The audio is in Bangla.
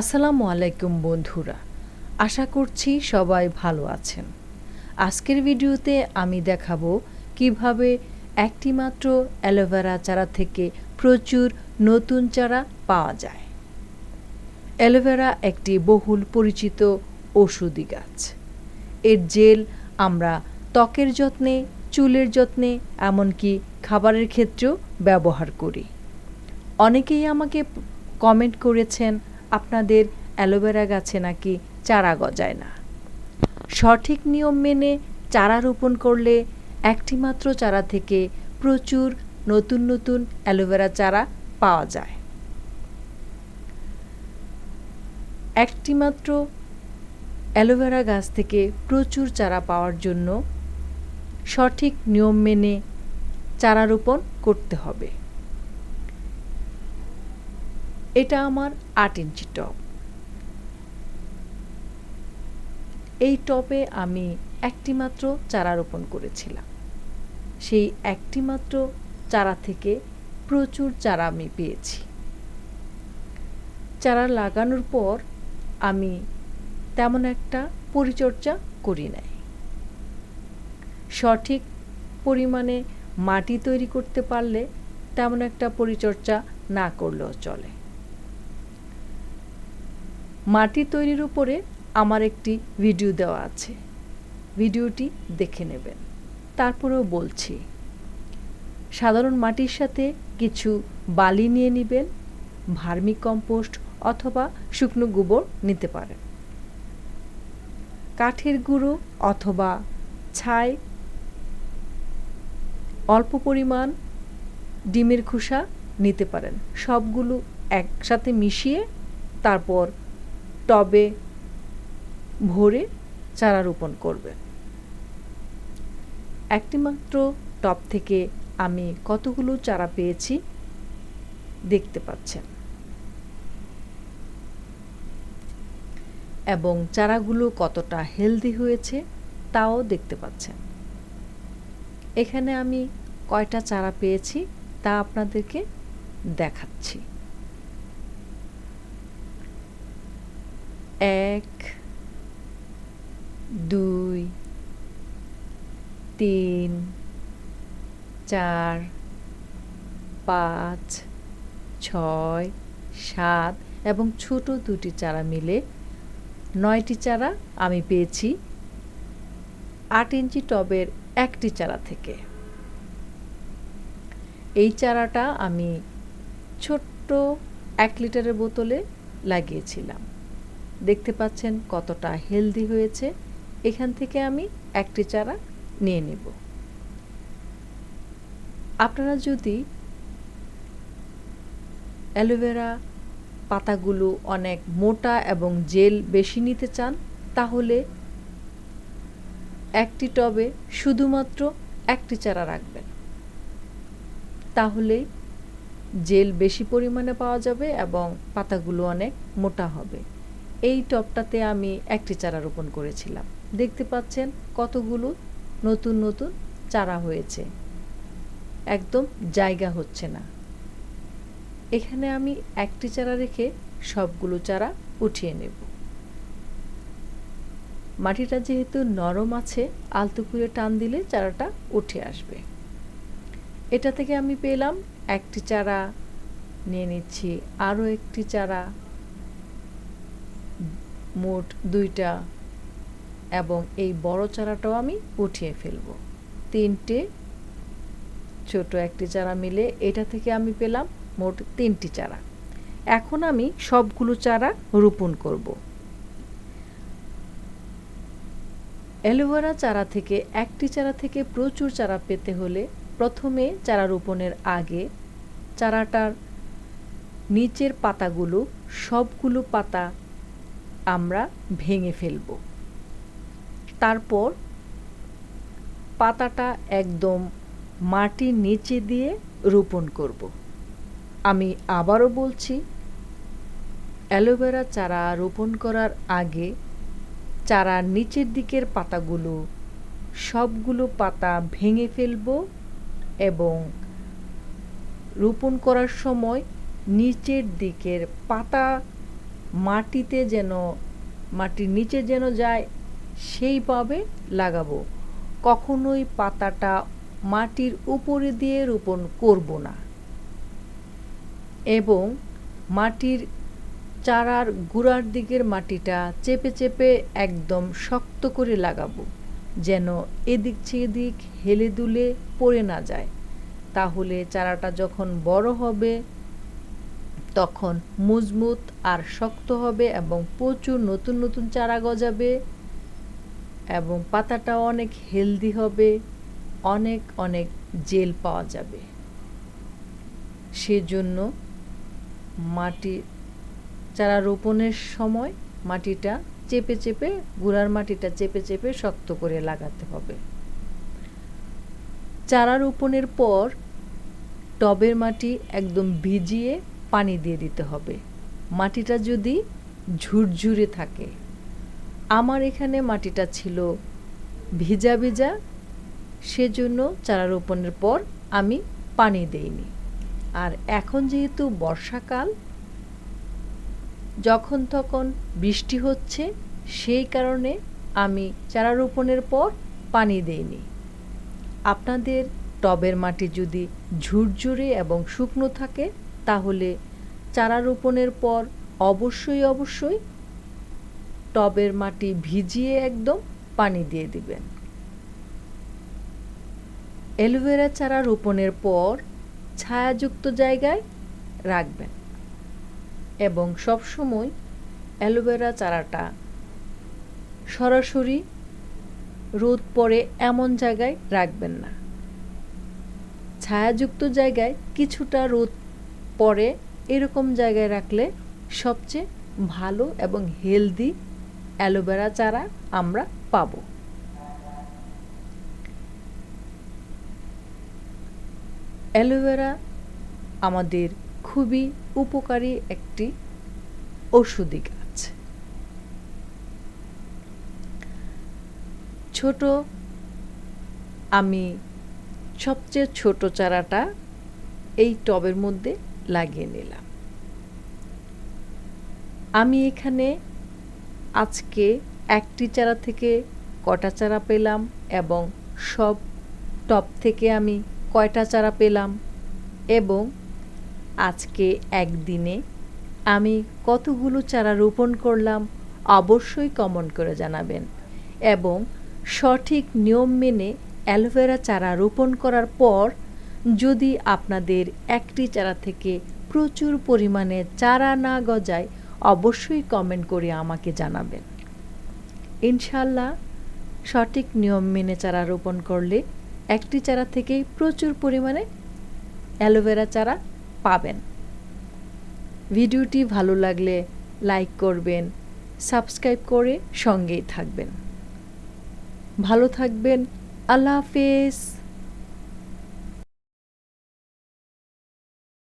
আসসালামু আলাইকুম বন্ধুরা, আশা করছি সবাই ভালো আছেন। আজকের ভিডিওতে আমি দেখাবো কীভাবে একটিমাত্র অ্যালোভেরা চারা থেকে প্রচুর নতুন চারা পাওয়া যায়। অ্যালোভেরা একটি বহুল পরিচিত ওষুধি গাছ। এর জেল আমরা ত্বকের যত্নে, চুলের যত্নে, এমনকি খাবারের ক্ষেত্রেও ব্যবহার করি। অনেকেই আমাকে কমেন্ট করেছেন আপনাদের অ্যালোভেরা গাছে নাকি চারা গজায় না। সঠিক নিয়ম মেনে চারা রোপণ করলে একটিমাত্র চারা থেকে প্রচুর নতুন নতুন অ্যালোভেরা চারা পাওয়া যায়। একটিমাত্র অ্যালোভেরা গাছ থেকে প্রচুর চারা পাওয়ার জন্য সঠিক নিয়ম মেনে চারা রোপণ করতে হবে। এটা আমার আট ইঞ্চি টব এই টবে আমি একটিমাত্র চারা রোপণ করেছিলাম। সেই একটিমাত্র চারা থেকে প্রচুর চারা আমি পেয়েছি। চারা লাগানোর পর আমি তেমন একটা পরিচর্যা করি নাই। সঠিক পরিমাণে মাটি তৈরি করতে পারলে তেমন একটা পরিচর্যা না করলেও চলে। মাটি তৈরির উপরে আমার একটি ভিডিও দেওয়া আছে। ভিডিওটি দেখে নেবেন। তারপরেও বলছি, সাধারণ মাটির সাথে কিছু বালি নিয়ে নেবেন ভার্মি কম্পোস্ট অথবা শুকনো গোবর নিতে পারেন। কাঠের গুঁড়ো অথবা ছাই, অল্প পরিমাণ ডিমের খোসা নিতে পারেন। সবগুলো একসাথে মিশিয়ে তারপর টবে ভরে চারা রোপণ করবেন একটিমাত্র টব থেকে আমি কতগুলো চারা পেয়েছি দেখতে পাচ্ছেন। এবং চারাগুলো কতটা হেলদি হয়েছে তাও দেখতে পাচ্ছেন। এখানে আমি কয়টা চারা পেয়েছি তা আপনাদেরকে দেখাচ্ছি। এক, দুই, তিন, চার, পাঁচ, ছয়, সাত এবং ছোট দুটি চারা মিলে নয়টি চারা আমি পেয়েছি আট ইঞ্চি টবের একটি চারা থেকে। এই চারাটা আমি ছোট্ট এক লিটারের বোতলে লাগিয়েছিলাম। দেখতে পাচ্ছেন কতটা হেলদি হয়েছে। এখান থেকে আমি একটি চারা নিয়ে নেব। আপনারা যদি অ্যালোভেরা পাতাগুলো অনেক মোটা এবং জেল বেশি নিতে চান, তাহলে একটি টবে শুধুমাত্র একটি চারা রাখবেন। তাহলেই জেল বেশি পরিমাণে পাওয়া যাবে এবং পাতাগুলো অনেক মোটা হবে। এই টবটাতে আমি একটি চারা রোপণ করেছিলাম। দেখতে পাচ্ছেন কতগুলো নতুন নতুন চারা হয়েছে। একদম জায়গা হচ্ছে না। এখানে আমি একটি চারা রেখে সবগুলো চারা উঠিয়ে নেব। মাটিটা যেহেতু নরম আছে, আলতো করে টান দিলে চারাটা উঠে আসবে। এটা থেকে আমি পেলাম একটি চারা, নিয়ে নিচ্ছি আরও একটি চারা। মোট দুইটা এবং এই বড় চারাটাও আমি উঠিয়ে ফেলব। তিনটে, ছোট একটি চারা মিলে এটা থেকে আমি পেলাম মোট তিনটি চারা। এখন আমি সবগুলো চারা রোপণ করব। অ্যালোভেরা চারা থেকে একটি চারা থেকে প্রচুর চারা পেতে হলে প্রথমে চারা রোপণের আগে চারাটার নিচের পাতাগুলো সবগুলো পাতা আমরা ভেঙে ফেলব। তারপর পাতাটা একদম মাটির নিচে দিয়ে রোপণ করব। আমি আবারও বলছি, অ্যালোভেরা চারা রোপণ করার আগে চারার নিচের দিকের পাতাগুলো, সবগুলো পাতা ভেঙে ফেলব এবং রোপণ করার সময় নিচের দিকের পাতা মাটিতে যেন, মাটির নিচে যেন যায় সেইভাবে লাগাবো। কখনোই পাতাটা মাটির উপরে দিয়ে রোপণ করব না। এবং মাটির চারার গুড়ার দিকের মাটিটা চেপে চেপে একদম শক্ত করে লাগাবো, যেন এদিক সেদিক হেলে দুলে পড়ে না যায়। তাহলে চারাটা যখন বড় হবে তখন মজবুত আর শক্ত হবে এবং প্রচুর নতুন নতুন চারা গজাবে এবং পাতাটা অনেক হেলদি হবে, অনেক অনেক জেল পাওয়া যাবে। সেজন্য মাটি, চারা রোপণের সময় মাটিটা চেপে চেপে, গুঁড়ার মাটিটা চেপে চেপে শক্ত করে লাগাতে হবে। চারা রোপণের পর টবের মাটি একদম ভিজিয়ে পানি দিয়ে দিতে হবে। মাটিটা যদি ঝুরঝুরে থাকে। আমার এখানে মাটিটা ছিল ভিজা ভিজা, সেজন্য চারা রোপণের পর আমি পানি দেইনি। আর এখন যেহেতু বর্ষাকাল, যখন তখন বৃষ্টি হচ্ছে, সেই কারণে আমি চারা রোপণের পর পানি দেইনি। আপনাদের টবের মাটি যদি ঝুরঝুরে এবং শুকনো থাকে তাহলে চারা রোপণের পর অবশ্যই অবশ্যই টবের মাটি ভিজিয়ে একদম পানি দিয়ে দিবেন। অ্যালোভেরা চারা রোপণের পর ছায়াযুক্ত জায়গায় রাখবেন এবং সবসময় অ্যালোভেরা চারাটা সরাসরি রোদ পড়ে এমন জায়গায় রাখবেন না। ছায়াযুক্ত জায়গায় কিছুটা রোদ পড়ে এরকম জায়গায় রাখলে সবচেয়ে ভালো এবং হেলদি অ্যালোভেরা চারা আমরা পাব। অ্যালোভেরা আমাদের খুবই উপকারী একটি ওষুধি গাছ। ছোট, আমি সবচেয়ে ছোট চারাটা এই টবের মধ্যে লাগিয়ে নিলাম। আমি এখানে আজকে একটি চারা থেকে কটা চারা পেলাম এবং সব টব থেকে আমি কয়টা চারা পেলাম এবং আজকে একদিনে আমি কতগুলো চারা রোপণ করলাম অবশ্যই কমেন্ট করে জানাবেন এবং সঠিক নিয়ম মেনে অ্যালোভেরা চারা রোপণ করার পর যদি আপনাদের একটি চারা থেকে প্রচুর পরিমাণে চারা না গজায়, অবশ্যই কমেন্ট করে আমাকে জানাবেন। ইনশাল্লাহ সঠিক নিয়ম মেনে চারা রোপণ করলে একটি চারা থেকেই প্রচুর পরিমাণে অ্যালোভেরা চারা পাবেন। ভিডিওটি ভালো লাগলে লাইক করবেন, সাবস্ক্রাইব করে সঙ্গেই থাকবেন। ভালো থাকবেন, আল্লাহ হাফেজ।